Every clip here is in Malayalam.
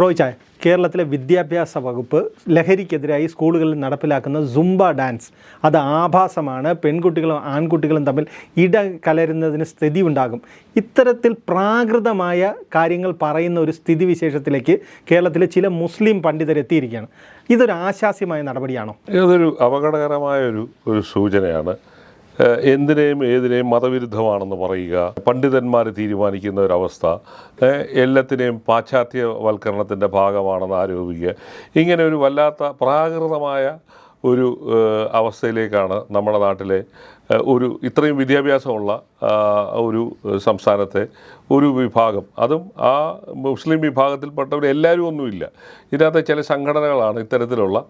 റോയ് കേരളത്തിലെ വിദ്യാഭ്യാസ വകുപ്പ് ലഹരിക്കെതിരായി സ്കൂളുകളിൽ നടപ്പിലാക്കുന്ന സുംബ ഡാൻസ്. അത് ആഭാസമാണ്. പെൺകുട്ടികളും ആൺകുട്ടികളും തമ്മിൽ ഇട കലരുന്നതിന് സ്ഥിതി ഉണ്ടാകും ഇത്തരത്തിൽ പ്രാകൃതമായ കാര്യങ്ങൾ പറയുന്ന ഒരു സ്ഥിതിവിശേഷത്തിലേക്ക് കേരളത്തിലെ ചില മുസ്ലിം പണ്ഡിതരെത്തിയിരിക്കുകയാണ് ഇതൊരു ആശാസ്യമായ നടപടിയാണോ? ഇതൊരു അപകടകരമായ ഒരു ഒരു സൂചനയാണ്. എന്തിനേയും ഏതിനേയും മതവിരുദ്ധമാണെന്ന് പറയുക പണ്ഡിതന്മാർ തീരുമാനിക്കുന്ന ഒരവസ്ഥ എല്ലാത്തിനെയും പാശ്ചാത്യവൽക്കരണത്തിന്റെ ഭാഗമാണെന്ന് ആരോപിക്കുക ഇങ്ങനെ ഒരു വല്ലാത്ത പ്രാകൃതമായ ഒരു അവസ്ഥയിലേക്കാണ് നമ്മുടെ നാട്ടിലെ ഒരു ഇത്രയും വിദ്യാഭ്യാസമുള്ള ഒരു സംസ്ഥാനത്തെ ഒരു വിഭാഗം. അതും ആ മുസ്ലിം വിഭാഗത്തിൽപ്പെട്ടവർ എല്ലാവരും ഒന്നുമില്ല. ഇതിനകത്ത് ചില സംഘടനകളാണ് ഇത്തരത്തിലുള്ള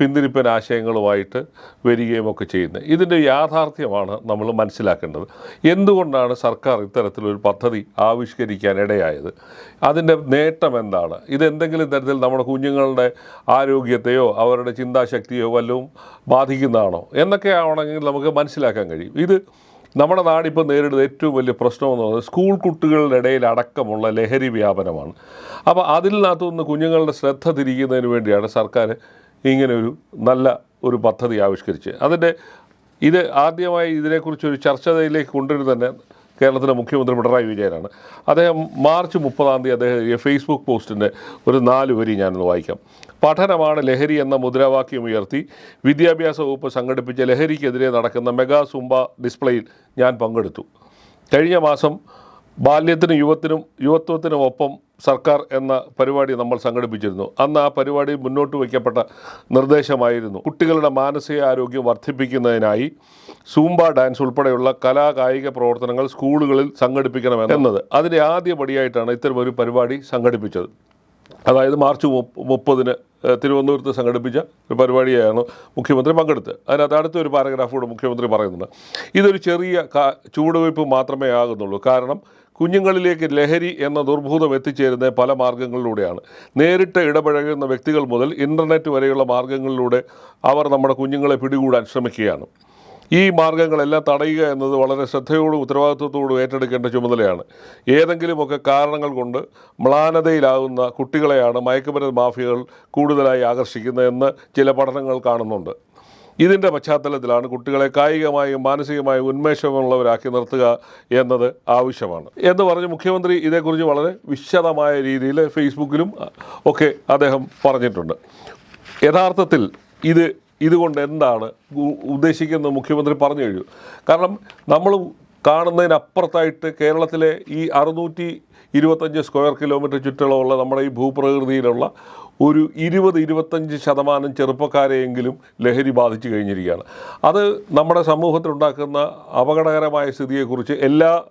പിന്തിരിപ്പൻ ആശയങ്ങളുമായിട്ട് വരികയും ഒക്കെ ചെയ്യുന്നത്. ഇതിന്റെ യാഥാർത്ഥ്യമാണ് നമ്മൾ മനസ്സിലാക്കേണ്ടത്. എന്തുകൊണ്ടാണ് സർക്കാർ ഇത്തരത്തിലൊരു പദ്ധതി ആവിഷ്കരിക്കാൻ ഇടയായത്? അതിന്റെ നേട്ടം എന്താണ്? ഇതെന്തെങ്കിലും തരത്തിൽ നമ്മുടെ കുഞ്ഞുങ്ങളുടെ ആരോഗ്യത്തെയോ അവരുടെ ചിന്താശക്തിയോ വല്ലതും ബാധിക്കുന്നതാണോ? എന്നൊക്കെ ആണെങ്കിൽ നമുക്ക് മനസ്സിലാക്കാൻ കഴിയും. ഇത് നമ്മുടെ നാടിപ്പോൾ നേരിടുന്ന ഏറ്റവും വലിയ പ്രശ്നം എന്ന് പറയുന്നത് സ്കൂൾ കുട്ടികളുടെ ഇടയിൽ അടക്കമുള്ള ലഹരി വ്യാപനമാണ്. അപ്പോൾ അതിൽ നിന്നകത്തുനിന്ന് കുഞ്ഞുങ്ങളുടെ ശ്രദ്ധ തിരിക്കുന്നതിന് വേണ്ടിയാണ് സർക്കാർ ഇങ്ങനെ ഒരു നല്ല ഒരു പദ്ധതി ആവിഷ്കരിച്ചത്. അതിന്റെ ഇത് ആദ്യമായി ഇതിനെക്കുറിച്ചൊരു ചർച്ചയിലേക്ക് കൊണ്ടുവരുന്നത് തന്നെ കേരളത്തിലെ മുഖ്യമന്ത്രി പിണറായി വിജയനാണ്. അദ്ദേഹം മാർച്ച് മുപ്പതാം തീയതി അദ്ദേഹം ഫേസ്ബുക്ക് പോസ്റ്റിന്റെ ഒരു നാല് വരി ഞാനൊന്ന് വായിക്കാം. പഠനമാണ് ലഹരി എന്ന മുദ്രാവാക്യം ഉയർത്തി വിദ്യാഭ്യാസ വകുപ്പ് സംഘടിപ്പിച്ച ലഹരിക്കെതിരെ നടക്കുന്ന മെഗാ സുംബ ഡിസ്പ്ലേയിൽ ഞാൻ പങ്കെടുത്തു. കഴിഞ്ഞ മാസം ബാല്യത്തിനും യുവത്തിനും യുവത്വത്തിനും ഒപ്പം സർക്കാർ എന്ന പരിപാടി നമ്മൾ സംഘടിപ്പിച്ചിരുന്നു. അന്ന് ആ പരിപാടി മുന്നോട്ട് വയ്ക്കപ്പെട്ട നിർദ്ദേശമായിരുന്നു. കുട്ടികളുടെ മാനസിക ആരോഗ്യം വർദ്ധിപ്പിക്കുന്നതിനായി സൂംബ ഡാൻസ് ഉൾപ്പെടെയുള്ള കലാകായിക പ്രവർത്തനങ്ങൾ സ്കൂളുകളിൽ സംഘടിപ്പിക്കണമെന്നത് അതിന്റെ ആദ്യപടിയായിട്ടാണ് ഇത്തരമൊരു പരിപാടി സംഘടിപ്പിച്ചത്. അതായത് മാർച്ച് മുപ്പ- മുപ്പതിന് തിരുവനന്തപുരത്ത് സംഘടിപ്പിച്ച ഒരു പരിപാടിയാണ് മുഖ്യമന്ത്രി പങ്കെടുത്തത് അതിനകത്ത് അടുത്തൊരു പാരഗ്രാഫ് കൂടെ മുഖ്യമന്ത്രി പറയുന്നുണ്ട്. ഇതൊരു ചെറിയ ചുവടുവയ്പ് മാത്രമേ ആകുന്നുള്ളൂ. കാരണം കുഞ്ഞുങ്ങളിലേക്ക് ലഹരി എന്ന ദുർഭൂതം എത്തിച്ചേരുന്ന പല മാർഗങ്ങളിലൂടെയാണ്. നേരിട്ട് ഇടപഴകുന്ന വ്യക്തികൾ മുതൽ ഇന്റർനെറ്റ് വരെയുള്ള മാർഗങ്ങളിലൂടെ അവർ നമ്മുടെ കുഞ്ഞുങ്ങളെ പിടികൂടാൻ ശ്രമിക്കുകയാണ്. ഈ മാർഗങ്ങളെല്ലാം തടയുക എന്നത് വളരെ ശ്രദ്ധയോടും ഉത്തരവാദിത്വത്തോടും ഏറ്റെടുക്കേണ്ട ചുമതലയാണ്. ഏതെങ്കിലുമൊക്കെ കാരണങ്ങൾ കൊണ്ട് മ്ലാനതയിലാകുന്ന കുട്ടികളെയാണ് മയക്കുമരുന്ന് മാഫിയകൾ കൂടുതലായി ആകർഷിക്കുന്നതെന്ന് ചില പഠനങ്ങൾ കാണുന്നുണ്ട്. ഇതിന്റെ പശ്ചാത്തലത്തിലാണ് കുട്ടികളെ കായികമായും മാനസികമായും ഉന്മേഷമുള്ളവരാക്കി നിർത്തുക എന്നത് ആവശ്യമാണ്. എന്ന് പറഞ്ഞ് മുഖ്യമന്ത്രി ഇതേക്കുറിച്ച് വളരെ വിശദമായ രീതിയിൽ ഫേസ്ബുക്കിലും ഒക്കെ അദ്ദേഹം പറഞ്ഞിട്ടുണ്ട്. യഥാർത്ഥത്തിൽ ഇത് ഇതുകൊണ്ട് എന്താണ് ഉദ്ദേശിക്കുന്നത് മുഖ്യമന്ത്രി പറഞ്ഞു കഴിഞ്ഞു. കാരണം നമ്മൾ കാണുന്നതിനപ്പുറത്തായിട്ട് കേരളത്തിലെ ഈ അറുന്നൂറ്റി ഇരുപത്തഞ്ച് സ്ക്വയർ കിലോമീറ്റർ ചുറ്റളവുള്ള നമ്മുടെ ഈ ഭൂപ്രകൃതിയിലുള്ള ഒരു ഇരുപത് ഇരുപത്തഞ്ച് ശതമാനം ചെറുപ്പക്കാരെയെങ്കിലും ലഹരി ബാധിച്ചു കഴിഞ്ഞിരിക്കുകയാണ്. അത് നമ്മുടെ സമൂഹത്തിലുണ്ടാക്കുന്ന അപകടകരമായ സ്ഥിതിയെക്കുറിച്ച് എല്ലാ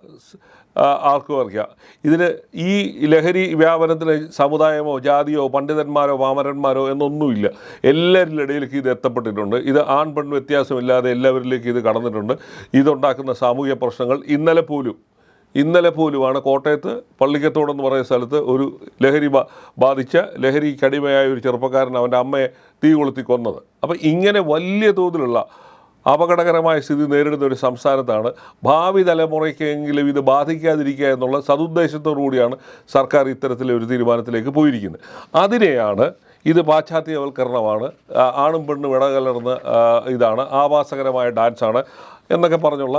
ആർക്കും അറിയാം. ഇതിന് ഈ ലഹരി വ്യാപനത്തിന് സമുദായമോ ജാതിയോ പണ്ഡിതന്മാരോ വാമരന്മാരോ എന്നൊന്നുമില്ല. എല്ലാവരുടെ ഇടയിലേക്ക് ഇത് എത്തപ്പെട്ടിട്ടുണ്ട്. ഇത് ആൺ പെൺ വ്യത്യാസമില്ലാതെ എല്ലാവരിലേക്ക് ഇത് കടന്നിട്ടുണ്ട്. ഇതുണ്ടാക്കുന്ന സാമൂഹ്യ പ്രശ്നങ്ങൾ ഇന്നലെ പോലും ഇന്നലെ പോലുമാണ് കോട്ടയത്ത് പള്ളിക്കത്തോടെന്ന് പറയുന്ന സ്ഥലത്ത് ഒരു ലഹരി ബാധിച്ച ലഹരിക്കടിമയായ ഒരു ചെറുപ്പക്കാരൻ അവന്റെ അമ്മയെ തീ കൊളുത്തി കൊന്നത്. അപ്പോൾ ഇങ്ങനെ വലിയ തോതിലുള്ള അപകടകരമായ സ്ഥിതി നേരിടുന്ന ഒരു സംസ്ഥാനത്താണ് ഭാവി തലമുറയ്ക്കെങ്കിലും ഇത് ബാധിക്കാതിരിക്കുക എന്നുള്ള സതുദ്ദേശത്തോടു കൂടിയാണ് സർക്കാർ ഇത്തരത്തിലെ ഒരു തീരുമാനത്തിലേക്ക് പോയിരിക്കുന്നത്. അതിനെയാണ് ഇത് പാശ്ചാത്യവൽക്കരണമാണ് ആണും പെണ്ണും ഇടകലർന്ന് ഇതാണ് ആവാസകരമായ ഡാൻസാണ് എന്നൊക്കെ പറഞ്ഞുള്ള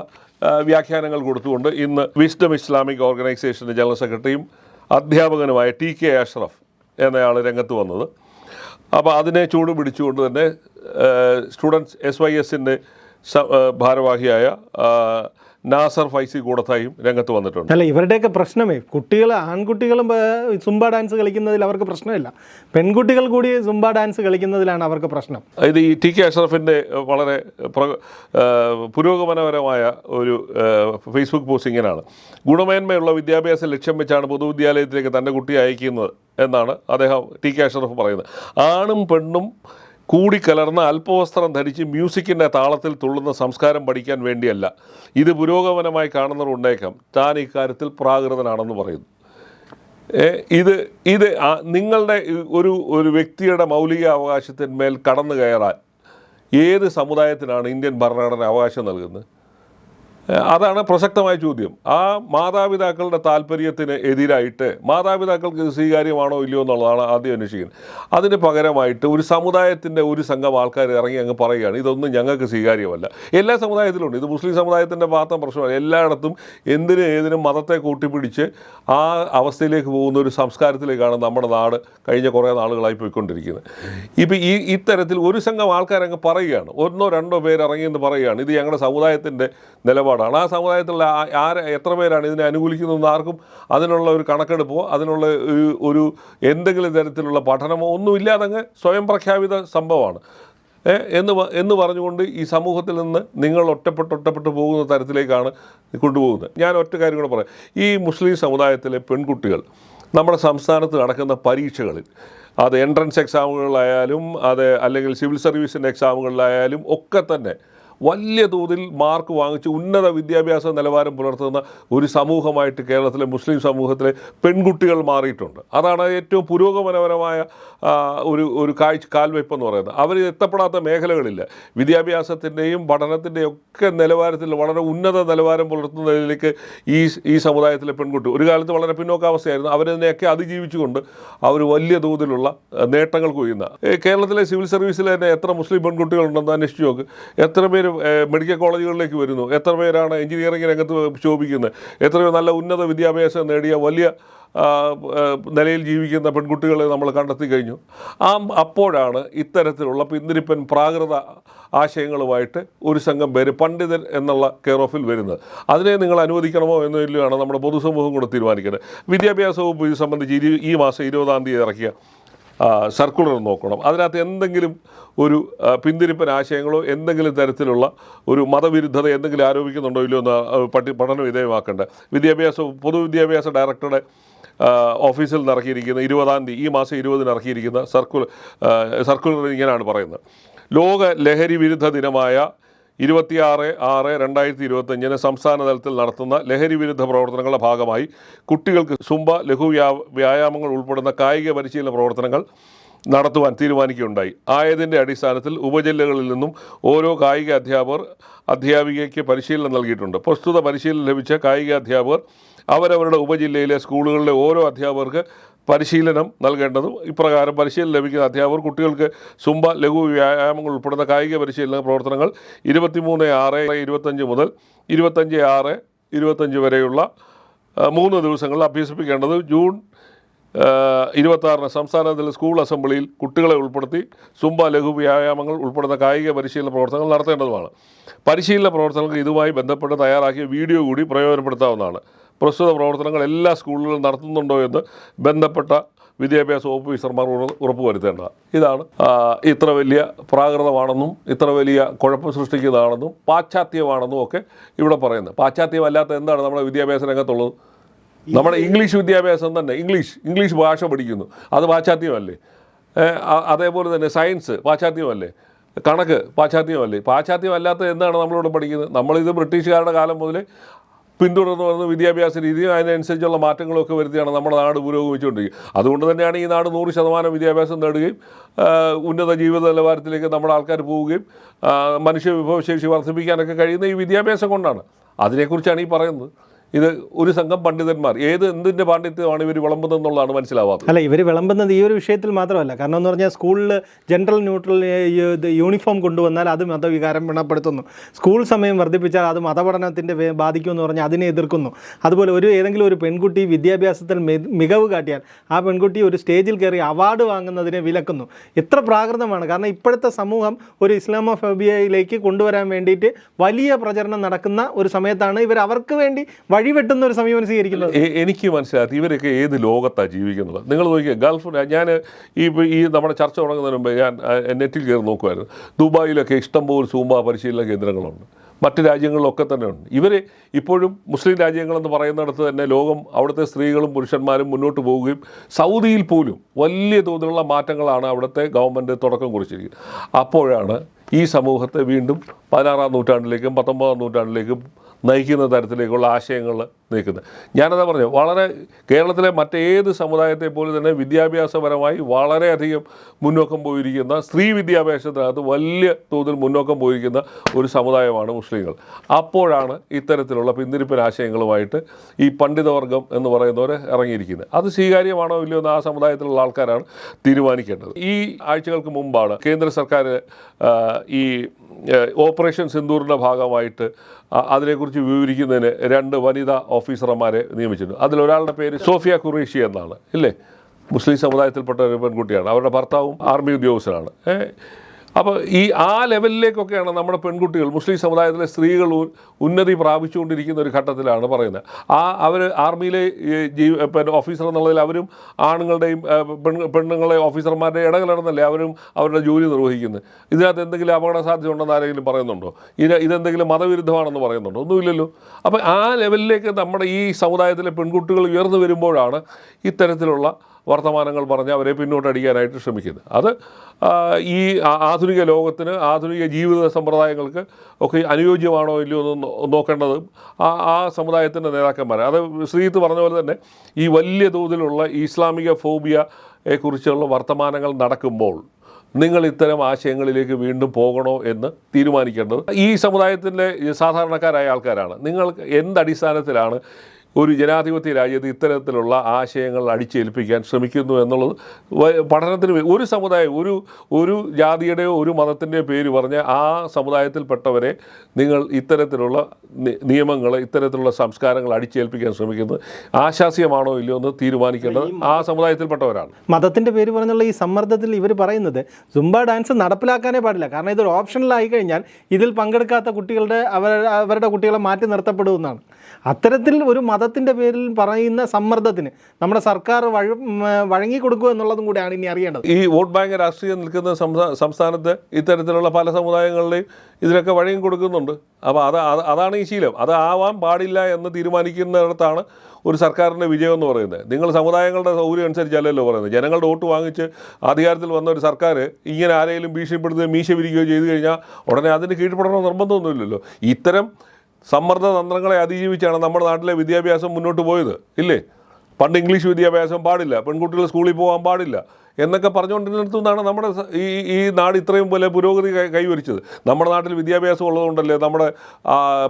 വ്യാഖ്യാനങ്ങൾ കൊടുത്തുകൊണ്ട് ഇന്ന് വിസ്ഡം ഇസ്ലാമിക് ഓർഗനൈസേഷന്റെ ജനറൽ സെക്രട്ടറിയും അധ്യാപകനുമായ ടി കെ അഷ്റഫ് എന്നയാൾ രംഗത്ത് വന്നത്. അപ്പോൾ അതിനെ ചൂട് പിടിച്ചുകൊണ്ട് തന്നെ സ്റ്റുഡൻസ് എസ് വൈ എസിന്റെ ഭാരവാഹിയായ നാസർ ഫൈസി കൂടത്തായും രംഗത്ത് വന്നിട്ടുണ്ട്. അല്ല ഇവരുടെയൊക്കെ പ്രശ്നമേ. കുട്ടികൾ ആൺകുട്ടികളും സുംബ ഡാൻസ് കളിക്കുന്നതിൽ അവർക്ക് പ്രശ്നമില്ല. പെൺകുട്ടികൾ കൂടി സുംബ ഡാൻസ് കളിക്കുന്നതിലാണ് അവർക്ക് പ്രശ്നം. ഇത് ഈ ടി കെ അഷ്റഫിന്റെ വളരെ പ്ര- പുരോഗമനപരമായ ഒരു ഫേസ്ബുക്ക് പോസ്റ്റ് ഇങ്ങനെയാണ് ഗുണമേന്മയുള്ള വിദ്യാഭ്യാസം ലക്ഷ്യം വെച്ചാണ് പൊതുവിദ്യാലയത്തിലേക്ക് തന്റെ കുട്ടിയെ അയക്കുന്നത് എന്നാണ് അദ്ദേഹം ടി കെ അഷ്റഫ് പറയുന്നത്. ആണും പെണ്ണും കൂടിക്കലർന്ന അല്പവസ്ത്രം ധരിച്ച് മ്യൂസിക്കിന്റെ താളത്തിൽ തുള്ളുന്ന സംസ്കാരം പഠിക്കാൻ വേണ്ടിയല്ല. ഇത് പുരോഗമനമായി കാണുന്നവർ ഉണ്ടേക്കാം. താൻ ഇക്കാര്യത്തിൽ പ്രാകൃതനാണെന്ന് പറയുന്നു. ഇത് ഇത് നിങ്ങളുടെ ഒരു ഒരു വ്യക്തിയുടെ മൗലിക അവകാശത്തിന്മേൽ കടന്നു കയറാൻ ഏത് സമുദായത്തിനാണ് ഇന്ത്യൻ ഭരണഘടന അവകാശം നൽകുന്നത്? അതാണ് പ്രസക്തമായ ചോദ്യം. ആ മാതാപിതാക്കളുടെ താല്പര്യത്തിന് എതിരായിട്ട് മാതാപിതാക്കൾക്ക് ഇത് സ്വീകാര്യമാണോ ഇല്ലയോ എന്നുള്ളതാണ് ആദ്യം അന്വേഷിക്കുന്നത്. അതിന് പകരമായിട്ട് ഒരു സമുദായത്തിന്റെ ഒരു സംഘം ആൾക്കാർ ഇറങ്ങി അങ്ങ് പറയുകയാണ് ഇതൊന്നും ഞങ്ങൾക്ക് സ്വീകാര്യമല്ല. എല്ലാ സമുദായത്തിലുണ്ട്. ഇത് മുസ്ലിം സമുദായത്തിന്റെ മാത്രം പ്രശ്നമല്ല. എല്ലായിടത്തും എന്തിനും ഏതിനും മതത്തെ കൂട്ടിപ്പിടിച്ച് ആ അവസ്ഥയിലേക്ക് പോകുന്ന ഒരു സംസ്കാരത്തിലേക്കാണ് നമ്മുടെ നാട് കഴിഞ്ഞ കുറേ നാളുകളായി പോയിക്കൊണ്ടിരിക്കുന്നത്. ഇപ്പം ഈ ഇത്തരത്തിൽ ഒരു സംഘം ആൾക്കാരങ്ങ് പറയുകയാണ് ഒന്നോ രണ്ടോ പേര് ഇറങ്ങിയെന്ന് പറയുകയാണ്. ഇത് ഞങ്ങളുടെ സമുദായത്തിന്റെ നിലപാടാണ് ആ സമുദായത്തിലുള്ള ആര് എത്ര പേരാണ് ഇതിനെ അനുകൂലിക്കുന്നതെന്ന് ആർക്കും അതിനുള്ള ഒരു കണക്കെടുപ്പോ അതിനുള്ള ഒരു എന്തെങ്കിലും തരത്തിലുള്ള പഠനമോ ഒന്നുമില്ലാതങ്ങ് സ്വയം പ്രഖ്യാപിത സംഭവമാണ്. എന്ന് എന്ന് പറഞ്ഞുകൊണ്ട് ഈ സമൂഹത്തിൽ നിന്ന് നിങ്ങൾ ഒറ്റപ്പെട്ട് ഒറ്റപ്പെട്ട് പോകുന്ന തരത്തിലേക്കാണ് കൊണ്ടുപോകുന്നത്. ഞാൻ ഒറ്റ കാര്യം കൂടെ പറയാം. ഈ മുസ്ലിം സമുദായത്തിലെ പെൺകുട്ടികൾ നമ്മുടെ സംസ്ഥാനത്ത് നടക്കുന്ന പരീക്ഷകളിൽ അത് എൻട്രൻസ് എക്സാമുകളിലായാലും അത് അല്ലെങ്കിൽ സിവിൽ സർവീസിന്റെ എക്സാമുകളിലായാലും ഒക്കെ തന്നെ വലിയ തോതിൽ മാർക്ക് വാങ്ങിച്ച് ഉന്നത വിദ്യാഭ്യാസ നിലവാരം പുലർത്തുന്ന ഒരു സമൂഹമായിട്ട് കേരളത്തിലെ മുസ്ലിം സമൂഹത്തിലെ പെൺകുട്ടികൾ മാറിയിട്ടുണ്ട്. അതാണ് ഏറ്റവും പുരോഗമനപരമായ ഒരു ഒരു കാഴ്ച കാൽവയ്പ് എന്ന് പറയുന്നത്. അവർ എത്തപ്പെടാത്ത മേഖലകളില്ല. വിദ്യാഭ്യാസത്തിന്റെയും പഠനത്തിന്റെയും ഒക്കെ നിലവാരത്തിൽ വളരെ ഉന്നത നിലവാരം പുലർത്തുന്നതിലേക്ക് ഈ ഈ സമുദായത്തിലെ പെൺകുട്ടി ഒരു കാലത്ത് വളരെ പിന്നോക്കാവസ്ഥയായിരുന്നു അവരതിനെയൊക്കെ അതിജീവിച്ചുകൊണ്ട് അവർ വലിയ തോതിലുള്ള നേട്ടങ്ങൾ കൊയ്യുന്ന. കേരളത്തിലെ സിവിൽ സർവീസിൽ തന്നെ എത്ര മുസ്ലിം പെൺകുട്ടികളുണ്ടെന്ന് അന്വേഷിച്ച് നോക്ക്. എത്ര പേര് മെഡിക്കൽ കോളേജുകളിലേക്ക് വരുന്നു? എത്ര പേരാണ് എഞ്ചിനീയറിംഗ് രംഗത്ത് ശോഭിക്കുന്നത്? എത്രയോ നല്ല ഉന്നത വിദ്യാഭ്യാസം നേടിയ വലിയ നിലയിൽ ജീവിക്കുന്ന പെൺകുട്ടികളെ നമ്മൾ കണ്ടെത്തി കഴിഞ്ഞു. ആ അപ്പോഴാണ് ഇത്തരത്തിലുള്ള പിന്തിരിപ്പൻ പ്രാകൃത ആശയങ്ങളുമായിട്ട് ഒരു സംഘം പേര് പണ്ഡിതൻ എന്നുള്ള കെയർ ഓഫിൽ വരുന്നത്. അതിനെ നിങ്ങൾ അനുവദിക്കണമോ എന്നതിലാണ് നമ്മുടെ പൊതുസമൂഹം കൂടെ തീരുമാനിക്കുന്നത്. വിദ്യാഭ്യാസ വകുപ്പ് ഇത് സംബന്ധിച്ച് ഈ മാസം ഇരുപതാം തീയതി ഇറക്കിയ സർക്കുലർ നോക്കണം. അതിനകത്ത് എന്തെങ്കിലും ഒരു പിന്തിരിപ്പൻ ആശയങ്ങളോ എന്തെങ്കിലും തരത്തിലുള്ള ഒരു മതവിരുദ്ധത എന്തെങ്കിലും ആരോപിക്കുന്നുണ്ടോ ഇല്ലയോ എന്ന് പഠി പഠന വിധേയമാക്കേണ്ട വിദ്യാഭ്യാസ പൊതുവിദ്യാഭ്യാസ ഡയറക്ടറുടെ ഓഫീസിൽ നിന്ന് ഇറക്കിയിരിക്കുന്ന ഇരുപതാം തീയതി ഈ മാസം ഇരുപതിന് ഇറക്കിയിരിക്കുന്ന സർക്കുലർ സർക്കുലർ ഇങ്ങനെയാണ് പറയുന്നത്. ലോക ലഹരി വിരുദ്ധ ദിനമായ ഇരുപത്തിയാറ് ആറ് രണ്ടായിരത്തി ഇരുപത്തഞ്ചിന് സംസ്ഥാന തലത്തിൽ നടത്തുന്ന ലഹരി വിരുദ്ധ പ്രവർത്തനങ്ങളുടെ ഭാഗമായി കുട്ടികൾക്ക് സുംബ ലഘു വ്യാ വ്യായാമങ്ങൾ ഉൾപ്പെടുന്ന കായിക പരിശീലന പ്രവർത്തനങ്ങൾ നടത്തുവാൻ തീരുമാനിക്കുകയുണ്ടായി. ആയതിന്റെ അടിസ്ഥാനത്തിൽ ഉപജില്ലകളിൽ നിന്നും ഓരോ കായിക അധ്യാപകർ അധ്യാപികയ്ക്ക് പരിശീലനം നൽകിയിട്ടുണ്ട്. പ്രസ്തുത പരിശീലനം ലഭിച്ച കായിക അധ്യാപകർ അവരവരുടെ ഉപജില്ലയിലെ സ്കൂളുകളിലെ ഓരോ അധ്യാപകർക്ക് പരിശീലനം നൽകേണ്ടതും ഇപ്രകാരം പരിശീലനം ലഭിക്കുന്ന അധ്യാപകർ കുട്ടികൾക്ക് സുംബ ലഘു വ്യായാമങ്ങൾ ഉൾപ്പെടുന്ന കായിക പരിശീലന പ്രവർത്തനങ്ങൾ ഇരുപത്തിമൂന്ന് ആറ് ഇരുപത്തഞ്ച് മുതൽ ഇരുപത്തഞ്ച് ആറ് ഇരുപത്തഞ്ച് വരെയുള്ള മൂന്ന് ദിവസങ്ങളിൽ അഭ്യസിപ്പിക്കേണ്ടത് ജൂൺ ഇരുപത്താറിന് സംസ്ഥാനതല സ്കൂൾ അസംബ്ലിയിൽ കുട്ടികളെ ഉൾപ്പെടുത്തി സുംബ ലഘു വ്യായാമങ്ങൾ ഉൾപ്പെടുന്ന കായിക പരിശീലന പ്രവർത്തനങ്ങൾ നടത്തേണ്ടതുമാണ്. പരിശീലന പ്രവർത്തനങ്ങൾക്ക് ഇതുമായി ബന്ധപ്പെട്ട് തയ്യാറാക്കിയ വീഡിയോ കൂടി പ്രയോജനപ്പെടുത്താവുന്നതാണ്. പ്രസ്തുത പ്രവർത്തനങ്ങൾ എല്ലാ സ്കൂളുകളിലും നടത്തുന്നുണ്ടോ എന്ന് ബന്ധപ്പെട്ട വിദ്യാഭ്യാസ ഓഫീസർമാർ ഉറപ്പ് വരുത്തേണ്ടത് ഇതാണ് ഇത്ര വലിയ പ്രാകൃതമാണെന്നും ഇത്ര വലിയ കുഴപ്പം സൃഷ്ടിക്കുന്നതാണെന്നും പാശ്ചാത്യമാണെന്നും ഒക്കെ ഇവിടെ പറയുന്നത്. പാശ്ചാത്യമല്ലാത്ത എന്താണ് നമ്മുടെ വിദ്യാഭ്യാസ രംഗത്തുള്ളത്? നമ്മുടെ ഇംഗ്ലീഷ് വിദ്യാഭ്യാസം തന്നെ ഇംഗ്ലീഷ് ഇംഗ്ലീഷ് ഭാഷ പഠിക്കുന്നു. അത് പാശ്ചാത്യമല്ലേ? അതേപോലെ തന്നെ സയൻസ് പാശ്ചാത്യമല്ലേ? കണക്ക് പാശ്ചാത്യമല്ലേ? പാശ്ചാത്യമല്ലാത്ത എന്താണ് നമ്മളിവിടെ പഠിക്കുന്നത്? നമ്മളിത് ബ്രിട്ടീഷുകാരുടെ കാലം മുതൽ പിന്തുടർന്ന് വരുന്ന വിദ്യാഭ്യാസ രീതിയും അതിനനുസരിച്ചുള്ള മാറ്റങ്ങളൊക്കെ വരുത്തിയാണ് നമ്മുടെ നാട് പുരോഗമിച്ചുകൊണ്ടിരിക്കുന്നത്. അതുകൊണ്ട് തന്നെയാണ് ഈ നാട് നൂറ് ശതമാനം വിദ്യാഭ്യാസം നേടുകയും ഉന്നത ജീവിത നിലവാരത്തിലേക്ക് നമ്മുടെ ആൾക്കാർ പോവുകയും മനുഷ്യ വിഭവശേഷി വർദ്ധിപ്പിക്കാനൊക്കെ കഴിയുന്ന ഈ വിദ്യാഭ്യാസം കൊണ്ടാണ്. അതിനെക്കുറിച്ചാണ് ഈ പറയുന്നത്. ഇത് ഒരു സംഘം പണ്ഡിതന്മാർ. ഏത് എന്തിന്റെ പാണ്ഡിത്യമാണ് ഇവർ വിളമ്പുന്നതെന്നുള്ളതാണ് മനസ്സിലാവാത്തത്. അല്ല ഇവർ വിളമ്പുന്നത് ഈ ഒരു വിഷയത്തിൽ മാത്രമല്ല. കാരണം എന്ന് പറഞ്ഞാൽ സ്കൂളിൽ ജനറൽ ന്യൂട്രൽ യൂണിഫോം കൊണ്ടുവന്നാൽ അത് മതവികാരം പിണപ്പെടുത്തുന്നു സ്കൂൾ സമയം വർദ്ധിപ്പിച്ചാൽ അത് മതപഠനത്തിന്റെ ബാധിക്കുമെന്ന് പറഞ്ഞാൽ അതിനെ എതിർക്കുന്നു. അതുപോലെ ഒരു ഏതെങ്കിലും ഒരു പെൺകുട്ടി വിദ്യാഭ്യാസത്തിൽ മികവ് കാട്ടിയാൽ ആ പെൺകുട്ടി ഒരു സ്റ്റേജിൽ കയറി അവാർഡ് വാങ്ങുന്നതിനെ വിലക്കുന്നു. എത്ര പ്രാകൃതമാണ്. കാരണം ഇപ്പോഴത്തെ സമൂഹം ഒരു ഇസ്ലാമോഫോബിയയിലേക്ക് കൊണ്ടുവരാൻ വേണ്ടിയിട്ട് വലിയ പ്രചരണം നടക്കുന്ന ഒരു സമയത്താണ് ഇവർ അവർക്ക് വേണ്ടി വഴിവെട്ടുന്ന ഒരു സമീപനം സ്വീകരിക്കുന്നത്? എനിക്ക് മനസ്സിലാക്കി ഇവരൊക്കെ ഏത് ലോകത്താണ് ജീവിക്കുന്നത്? നിങ്ങൾ നോക്കിയാൽ ഗൾഫ് ഞാൻ ഈ ഈ നമ്മുടെ ചർച്ച തുടങ്ങുന്നതിന് മുമ്പ് ഞാൻ നെറ്റിൽ കയറി നോക്കുമായിരുന്നു ദുബായിലൊക്കെ ഇഷ്ടംപോലെ സൂമ്പ പരിശീലന കേന്ദ്രങ്ങളുണ്ട്. മറ്റ് രാജ്യങ്ങളിലൊക്കെ തന്നെ ഉണ്ട്. ഇവർ ഇപ്പോഴും മുസ്ലിം രാജ്യങ്ങളെന്ന് പറയുന്നിടത്ത് തന്നെ ലോകം അവിടുത്തെ സ്ത്രീകളും പുരുഷന്മാരും മുന്നോട്ട് പോവുകയും സൗദിയിൽ പോലും വലിയ തോതിലുള്ള മാറ്റങ്ങളാണ് അവിടുത്തെ ഗവൺമെന്റ് തുടക്കം കുറിച്ചിരിക്കുന്നത്. അപ്പോഴാണ് ഈ സമൂഹത്തെ വീണ്ടും പതിനാറാം നൂറ്റാണ്ടിലേക്കും പത്തൊമ്പതാം നൂറ്റാണ്ടിലേക്കും നയിക്കുന്ന തരത്തിലേക്കുള്ള ആശയങ്ങൾ നീക്കുന്നത്. ഞാനതാ പറഞ്ഞു വളരെ കേരളത്തിലെ മറ്റേത് സമുദായത്തെ പോലെ തന്നെ വിദ്യാഭ്യാസപരമായി വളരെയധികം മുന്നോക്കം പോയിരിക്കുന്ന സ്ത്രീ വിദ്യാഭ്യാസത്തിനകത്ത് വലിയ തോതിൽ മുന്നോക്കം പോയിരിക്കുന്ന ഒരു സമുദായമാണ് മുസ്ലിങ്ങൾ. അപ്പോഴാണ് ഇത്തരത്തിലുള്ള പിന്തിരിപ്പൻ ആശയങ്ങളുമായിട്ട് ഈ പണ്ഡിതവർഗം എന്ന് പറയുന്നവർ ഇറങ്ങിയിരിക്കുന്നത്. അത് സ്വീകാര്യമാണോ ഇല്ലയോ എന്ന് ആ സമുദായത്തിലുള്ള ആൾക്കാരാണ് തീരുമാനിക്കേണ്ടത്. ഈ ആഴ്ചകൾക്ക് മുമ്പാണ് കേന്ദ്ര സർക്കാർ ഈ ഓപ്പറേഷൻ സിന്ദൂറിന്റെ ഭാഗമായിട്ട് അതിനെക്കുറിച്ച് വിവരിക്കുന്നതിന് രണ്ട് വനിതാ ഓഫീസർമാരെ നിയമിച്ചിട്ടുണ്ട് അതിലൊരാളുടെ പേര് സോഫിയ ഖുറേഷി എന്നാണ് ഇല്ലേ? മുസ്ലിം സമുദായത്തിൽപ്പെട്ട ഒരു പെൺകുട്ടിയാണ്. അവരുടെ ഭർത്താവും ആർമി ഉദ്യോഗസ്ഥനാണ്. അപ്പോൾ ഈ ആ ലെവലിലേക്കൊക്കെയാണ് നമ്മുടെ പെൺകുട്ടികൾ മുസ്ലിം സമുദായത്തിലെ സ്ത്രീകൾ ഉന്നതി പ്രാപിച്ചുകൊണ്ടിരിക്കുന്ന ഒരു ഘട്ടത്തിലാണ് പറയുന്നത്. ആ അവർ ആർമിയിലെ പിന്നെ ഓഫീസർ എന്നുള്ളതിൽ അവരും ആണുങ്ങളുടെയും പെൺ പെണ്ണുങ്ങളെ ഓഫീസർമാരുടെ ഇടകലർന്നല്ലേ അവരും അവരുടെ ജോലി നിർവഹിക്കുന്നത്. ഇതിനകത്ത് എന്തെങ്കിലും അപകട സാധ്യത ഉണ്ടെന്ന് ആരെങ്കിലും പറയുന്നുണ്ടോ? ഇത് ഇതെന്തെങ്കിലും മതവിരുദ്ധമാണെന്ന് പറയുന്നുണ്ടോ? ഒന്നുമില്ലല്ലോ. അപ്പോൾ ആ ലെവലിലേക്ക് നമ്മുടെ ഈ സമുദായത്തിലെ പെൺകുട്ടികൾ ഉയർന്നു വരുമ്പോഴാണ് ഇത്തരത്തിലുള്ള വർത്തമാനങ്ങൾ പറഞ്ഞ് അവരെ പിന്നോട്ടടിക്കാനായിട്ട് ശ്രമിക്കുന്നത് അത് ഈ ആധുനിക ലോകത്തിന് ആധുനിക ജീവിത സമ്പ്രദായങ്ങൾക്ക് ഒക്കെ അനുയോജ്യമാണോ ഇല്ലയോ എന്ന് നോക്കേണ്ടത് ആ ആ സമുദായത്തിന്റെ നേതാക്കന്മാർ അത് ശ്രീത്ത് പറഞ്ഞ പോലെ തന്നെ ഈ വലിയ തോതിലുള്ള ഇസ്ലാമിക ഫോബിയയെക്കുറിച്ചുള്ള വർത്തമാനങ്ങൾ നടക്കുമ്പോൾ നിങ്ങൾ ഇത്തരം ആശയങ്ങളിലേക്ക് വീണ്ടും പോകണോ എന്ന് തീരുമാനിക്കേണ്ടത് ഈ സമുദായത്തിന്റെ സാധാരണക്കാരായ ആൾക്കാരാണ്. നിങ്ങൾ എന്തടിസ്ഥാനത്തിലാണ് ഒരു ജനാധിപത്യ രാജ്യത്ത് ഇത്തരത്തിലുള്ള ആശയങ്ങൾ അടിച്ചേൽപ്പിക്കാൻ ശ്രമിക്കുന്നു എന്നുള്ളത് പഠനത്തിന് ഒരു സമുദായം ഒരു ഒരു ജാതിയുടെയോ ഒരു മതത്തിന്റെയോ പേര് പറഞ്ഞ് ആ സമുദായത്തിൽപ്പെട്ടവരെ നിങ്ങൾ ഇത്തരത്തിലുള്ള നിയമങ്ങൾ ഇത്തരത്തിലുള്ള സംസ്കാരങ്ങൾ അടിച്ചേൽപ്പിക്കാൻ ശ്രമിക്കുന്നത് ആശാസ്യമാണോ ഇല്ലയോ എന്ന് തീരുമാനിക്കേണ്ടത് ആ സമുദായത്തിൽപ്പെട്ടവരാണ്. മതത്തിന്റെ പേര് പറഞ്ഞുള്ള ഈ സമ്മർദ്ദത്തിൽ ഇവർ പറയുന്നത് സുംബ ഡാൻസ് നടപ്പിലാക്കാനേ പാടില്ല. കാരണം ഇതൊരു ഓപ്ഷനിലായി കഴിഞ്ഞാൽ ഇതിൽ പങ്കെടുക്കാത്ത കുട്ടികളുടെ അവരുടെ കുട്ടികളെ മാറ്റി നിർത്തപ്പെടുമെന്നാണ്. അത്തരത്തിൽ ഒരു മതത്തിന്റെ പേരിൽ പറയുന്ന സമ്മർദ്ദത്തിന് നമ്മുടെ സർക്കാർ വഴ വഴങ്ങിക്കൊടുക്കുക വഴങ്ങി കൊടുക്കുക എന്നുള്ളതും കൂടിയാണ് ഇനി അറിയേണ്ടത്. ഈ വോട്ട് ബാങ്ക് രാഷ്ട്രീയം നിൽക്കുന്ന സംസ്ഥാ- സംസ്ഥാനത്ത് ഇത്തരത്തിലുള്ള പല സമുദായങ്ങളിലെയും ഇതിനൊക്കെ വഴങ്ങി കൊടുക്കുന്നുണ്ട്. അപ്പോൾ അത് അതാണ് ഈ ശീലം. അത് ആവാൻ പാടില്ല എന്ന് തീരുമാനിക്കുന്നിടത്താണ് ഒരു സർക്കാരിന്റെ വിജയം എന്ന് പറയുന്നത്. നിങ്ങൾ സമുദായങ്ങളുടെ സൗകര്യം അനുസരിച്ചല്ലല്ലോ പറയുന്നത്. ജനങ്ങളുടെ വോട്ട് വാങ്ങിച്ച് അധികാരത്തിൽ വന്ന ഒരു സർക്കാർ ഇങ്ങനെ ആരെങ്കിലും ഭീഷണിപ്പെടുത്തുകയോ മീശ വിരിക്കുകയോ ചെയ്തു കഴിഞ്ഞാൽ ഉടനെ അതിന് കീഴ്പ്പെടണമെന്ന് നിർബന്ധമൊന്നുമില്ലല്ലോ. ഇത്തരം സമ്മർദ്ദ തന്ത്രങ്ങളെ അതിജീവിച്ചാണ് നമ്മുടെ നാട്ടിലെ വിദ്യാഭ്യാസം മുന്നോട്ട് പോയത്. ഇല്ലേ? പണ്ട് ഇംഗ്ലീഷ് വിദ്യാഭ്യാസം പാടില്ല. പെൺകുട്ടികൾ സ്കൂളിൽ പോകാൻ പാടില്ല. എന്നൊക്കെ പറഞ്ഞുകൊണ്ടിരുന്നിടത്തുനിന്നാണ് നമ്മുടെ ഈ ഈ നാട് ഇത്രയും പോലെ പുരോഗതി കൈവരിച്ചത്. നമ്മുടെ നാട്ടിൽ വിദ്യാഭ്യാസം ഉള്ളതുകൊണ്ടല്ലേ നമ്മുടെ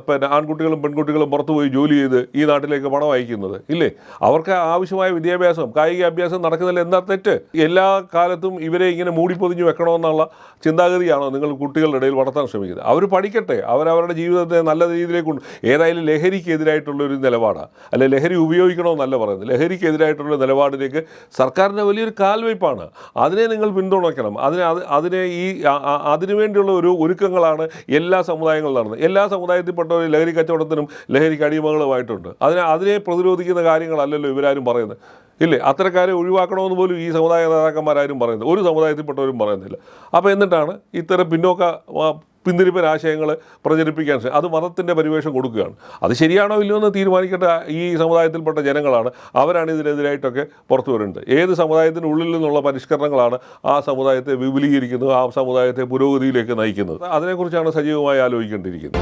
പിന്നെ ആൺകുട്ടികളും പെൺകുട്ടികളും പുറത്തു പോയി ജോലി ചെയ്ത് ഈ നാട്ടിലേക്ക് പണം അയക്കുന്നത് ഇല്ലേ? അവർക്ക് ആവശ്യമായ വിദ്യാഭ്യാസം കായിക അഭ്യാസം നടക്കുന്നില്ല എന്താ തെറ്റ്? എല്ലാ കാലത്തും ഇവരെ ഇങ്ങനെ മൂടിപ്പൊതിഞ്ഞ് വെക്കണമെന്നുള്ള ചിന്താഗതിയാണോ നിങ്ങൾ കുട്ടികളുടെ ഇടയിൽ വളർത്താൻ ശ്രമിക്കുന്നത്? അവർ പഠിക്കട്ടെ അവരവരുടെ ജീവിതത്തെ നല്ല രീതിയിലേക്ക് ഏതായാലും ലഹരിക്കെതിരായിട്ടുള്ള ഒരു നിലപാടാണ് അല്ലെ ലഹരി ഉപയോഗിക്കണമെന്നല്ല പറയുന്നത്. ലഹരിക്കെതിരായിട്ടുള്ള നിലപാടിലേക്ക് സർക്കാരിന്റെ വലിയൊരു കാൽവയ്പ്പാണ്. അതിനെ നിങ്ങൾ പിന്തുണയ്ക്കണം. അതിനെ അത് അതിനെ ഈ അതിനുവേണ്ടിയുള്ള ഒരു ഒരുക്കങ്ങളാണ് എല്ലാ സമുദായങ്ങളും നടന്നത്. എല്ലാ സമുദായത്തിൽപ്പെട്ടവരും ലഹരി കച്ചവടത്തിനും ലഹരി അടിമകളുമായിട്ടുണ്ട്. അതിനെ അതിനെ പ്രതിരോധിക്കുന്ന കാര്യങ്ങളല്ലല്ലോ ഇവരാരും പറയുന്നത്. ഇല്ലേ? അത്തരക്കാരെ ഒഴിവാക്കണമെന്ന് പോലും ഈ സമുദായ നേതാക്കന്മാരാരും പറയുന്നത്. ഒരു സമുദായത്തിൽപ്പെട്ടവരും പറയുന്നില്ല. അപ്പോൾ എന്നിട്ടാണ് ഇത്തരം പിന്നോക്ക പിന്തിരിപ്പൻ ആശയങ്ങൾ പ്രചരിപ്പിക്കാൻ അത് മതത്തിന്റെ പരിവേഷം കൊടുക്കുകയാണ്. അത് ശരിയാണോ ഇല്ലയോ എന്ന് തീരുമാനിക്കേണ്ട ഈ സമുദായത്തിൽപ്പെട്ട ജനങ്ങളാണ്. അവരാണ് ഇതിനെതിരായിട്ടൊക്കെ പുറത്തു വരുന്നത്. ഏത് സമുദായത്തിന്റെ ഉള്ളിൽ നിന്നുള്ള പരിഷ്കരണങ്ങളാണ് ആ സമുദായത്തെ വിപുലീകരിക്കുന്നത് ആ സമുദായത്തെ പുരോഗതിയിലേക്ക് നയിക്കുന്നത്? അതിനെക്കുറിച്ചാണ് സജീവമായി ആലോചിക്കേണ്ടിയിരിക്കുന്നത്.